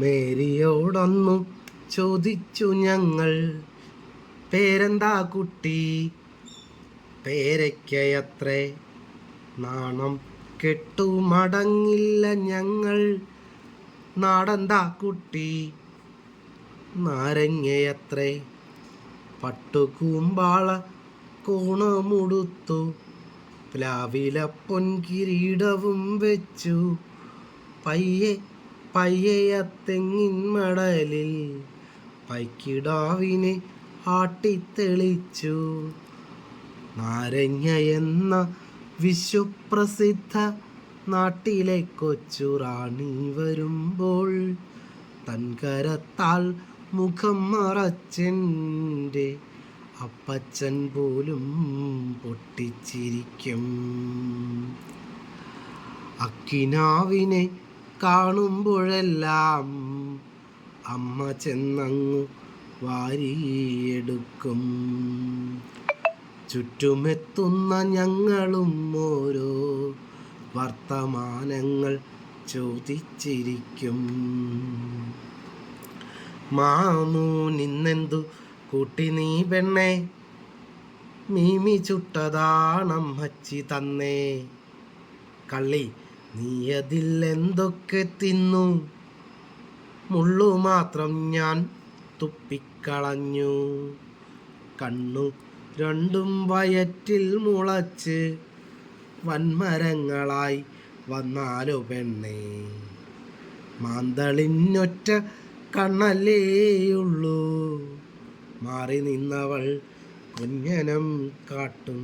മേരിയോടൊന്നു ചോദിച്ചു ഞങ്ങൾ. പേരെന്താ കുട്ടി? പേരയ്ക്കയത്രേ? നാണം കെട്ടു മടങ്ങില്ല ഞങ്ങൾ. നാടെന്താ കുട്ടി? നാരങ്ങയത്രേ? പട്ടുകൂമ്പാള കോണമുടുത്തു. പ്ലാവില പൊൻകിരീടവും വെച്ചു. പയ്യെ പയ്യയ തെങ്ങിൻ മടലിൽ പൈക്കിടാവിനെ ആട്ടിത്തെളിച്ചു. നാരങ്ങ എന്ന വിശ്വപ്രസിദ്ധ നാട്ടിലെ കൊച്ചു റാണി വരുമ്പോൾ തൻകരത്താൽ മുഖം മറച്ചെന്റെ അപ്പച്ചൻ പോലും പൊട്ടിച്ചിരിക്കും. അക്കിനാവിനെ കാണുമ്പോഴെല്ലാം അമ്മ ചെന്നങ്ങു വാരിയെടുക്കും. ചുറ്റുമെത്തുന്ന ഞങ്ങളും ഓരോ വർത്തമാനങ്ങൾ ചോദിച്ചിരിക്കും. മാമു നിന്നെന്തു കൂട്ടി നീ പെണ്ണെ? മീമി ചുട്ടതാണമ്മച്ചി തന്നേ. കള്ളി നീ അതിൽ എന്തൊക്കെ തിന്നു? മുള്ളു മാത്രം ഞാൻ തുപ്പിക്കളഞ്ഞു. കണ്ണു രണ്ടും വയറ്റിൽ മുളച്ച് വൻമരങ്ങളായി വന്നാലോ പെണ്ണേ. മാന്തളിഞ്ഞൊറ്റ കണ്ണല്ലേയുള്ളൂ മാറി നിന്നവൾ കുഞ്ഞനം കാട്ടും.